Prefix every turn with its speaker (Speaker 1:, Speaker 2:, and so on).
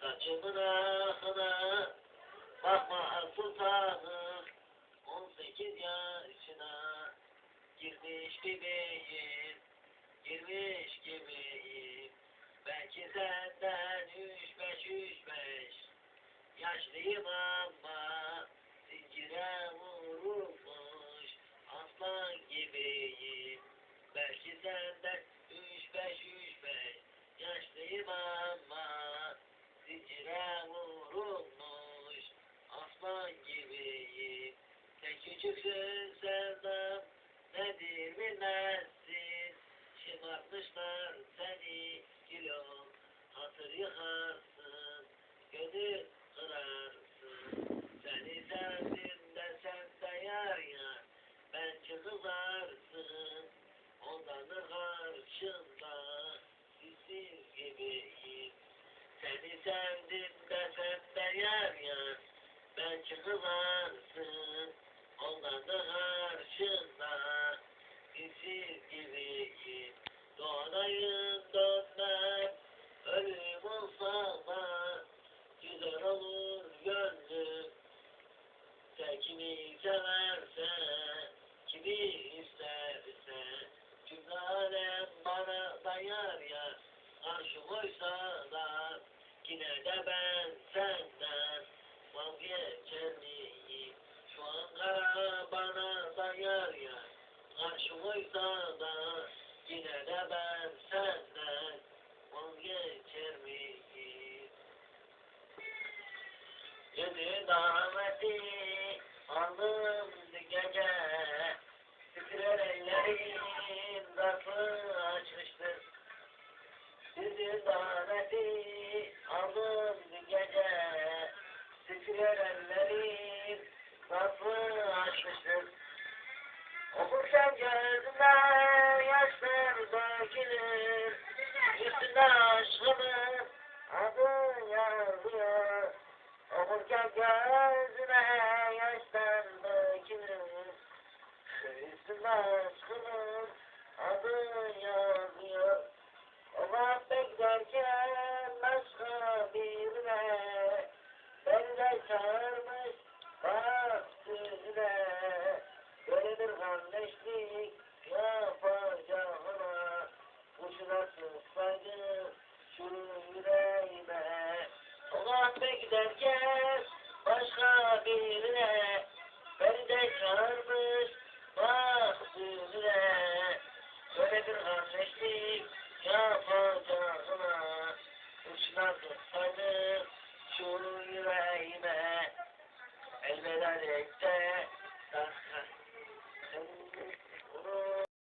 Speaker 1: Saçımın akına bakma sultanım. 18 yaşına girmiş gibiyim. Girmiş gibiyim. Belki senden üç beş üç beş. Yaşlıyım ama zincire vurulmuş Yaşlıyım ama zincire vurulmuş aslan gibiyim. Tek küçüksün sevdam nedir bilmezsin. Şımartmışlar seni kilom hatır yıkarsın. Gönül kırarsın. Seni sevdim de sen de yar yar. Bence kızarsın. Ondanın karşında sissiz gibiyim. Seni sevdim de sen de yar yar. Bence kızarsın. Ondanın karşında sissiz gibiyim. Doğanayım dönmem. Ölüm olsa da güzel olur gönlüm. Sen kimi severse, kimi isterse, cümle alem bana dayar ya. Karşı koysa da yine de ben senden vazgeçer miyim? Şu Ankara bana dayar ya. Karşı koysa da yine de ben senden vazgeçer miyim? Daveti aldım gece Titrer ellerim zarfı açmıştır Yedi daveti aldım gece Titrer ellerim zarfı açmıştır. Okurken gözüme yaşlar dökülür Üstünde aşkımın adı yazıyor. Okurken gözüme yaşlar dökülür Üstünde aşkımın adı yazıyor çağırmış. Yüzüne Böyle bir kardeşlik. Yapacağına Kuşuna sıksaydı şu yüreğime. Muhabbet giderken başka birine Beni de çağırmış. Yüzüne Böyle bir kardeşlik. Yapacağına Kuşuna sıksaydı şu yüreğime Elveda de.